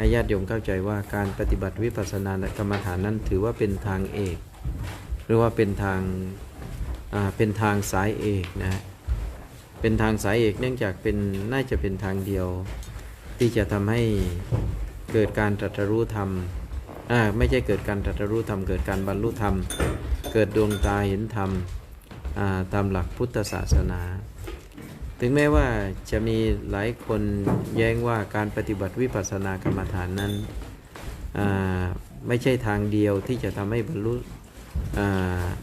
ให้ญาติโยมเข้าใจว่าการปฏิบัติวิปัสสนากรรมฐานนั้นถือว่าเป็นทางเอก หรือว่าเป็นทางาเป็นทางสายเอกนะฮะเป็นทางสายเอกเนื่องจากเป็นน่าจะเป็นทางเดียว ที่จะทำให้เกิดการตรัสรู้ธรรมไม่ใช่เกิดการตรัสรู้ธรรมเกิดการบรรลุธรรม เกิดดวงตาเห็นธรรมตามหลักพุทธศาสนา ถึงแม้ว่าจะมีหลายคนแย้งว่าการปฏิบัติวิปัสสนากรรมฐานนั้นไม่ใช่ทางเดียวที่จะทำให้บรรลุ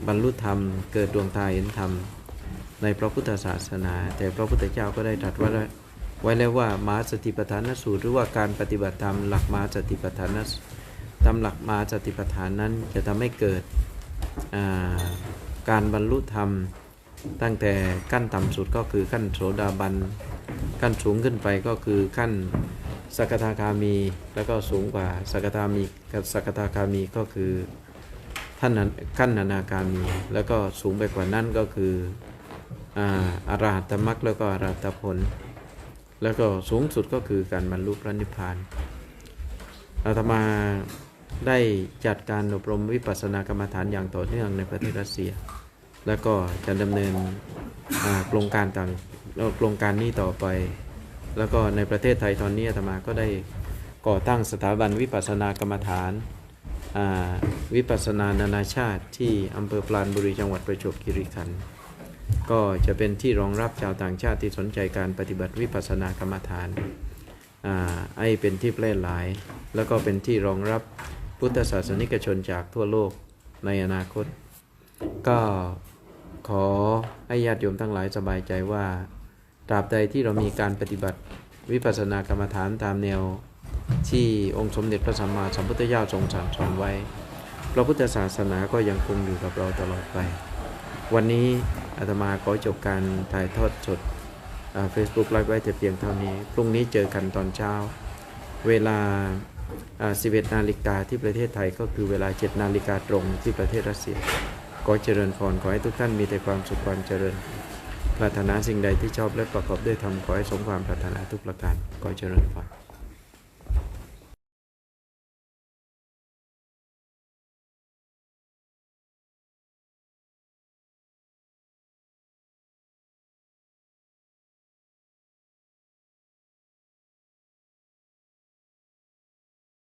บรรลุธรรม เกิดดวงตาเห็นธรรม ในพระพุทธศาสนา แต่พระพุทธเจ้าก็ได้ตรัสไว้แล้วไว้แล้วว่ามาสติปัฏฐานสูตรหรือว่าการปฏิบัติธรรมหลักมาสติปัฏฐานตามหลักมาสติปัฏฐานนั้นจะทำให้เกิดการบรรลุธรรม ตั้งแต่ขั้นต่ำสุดก็คือขั้นโสดาบัน ขั้นสูงขึ้นไปก็คือขั้นสกทาคามี แล้วก็สูงกว่าสกทามีกับสกทาคามีก็คือท่านนั้นขั้นอนาคามี แล้วก็สูงไปกว่านั้นก็คืออาอรหัตมรรคแล้วก็อรหัตผล แล้วก็สูงสุดก็คือการบรรลุพระนิพพานอาตมาได้จัดการอบรมวิปัสสนากรรมฐานอย่างต่อเนื่องในประเทศรัสเซีย แล้วก็จะดำเนินโครงการต่างโครงการนี้ต่อไป แล้วก็ในประเทศไทยตอนนี้อาตมาก็ได้ก่อตั้งสถาบันวิปัสสนากรรมฐานาวิปัสสนานานาชาติที่อำเภอปราณบุรีจังหวัดประจวบคีรีขันธ์ก็จะเป็นที่รองรับชาวต่างชาติที่สนใจการปฏิบัติวิปัสสนากรรมฐานไอ้เป็นที่แพร่หลาย แล้วก็เป็นที่รองรับพุทธศาสนิกชนจากทั่วโลกในอนาคต ก็ ขอให้ญาติโยมทั้งหลายสบายใจว่า ตราบใดที่เรามีการปฏิบัติวิปัสสนากรรมฐานตามแนว ที่องค์สมเด็จพระสัมมาสัมพุทธเจ้าทรงสั่งสอนไว้ พระพุทธศาสนาก็ยังคงอยู่กับเราตลอดไป วันนี้อาตมาขอจบการถ่ายทอดสดเฟซบุ๊กไลฟ์ไว้แต่เพียงเท่านี้ พรุ่งนี้เจอกันตอนเช้า เวลา 11 นาฬิกาที่ประเทศไทยก็คือเวลา 7 นาฬิกาตรงที่ประเทศรัสเซีย ขอเจริญพรขอให้ทุกท่านมีแต่ความสุขความเจริญ ปรารถนาสิ่งใดที่ชอบและประกอบด้วยธรรมขอให้สมความปรารถนาทุกประการขอเจริญพร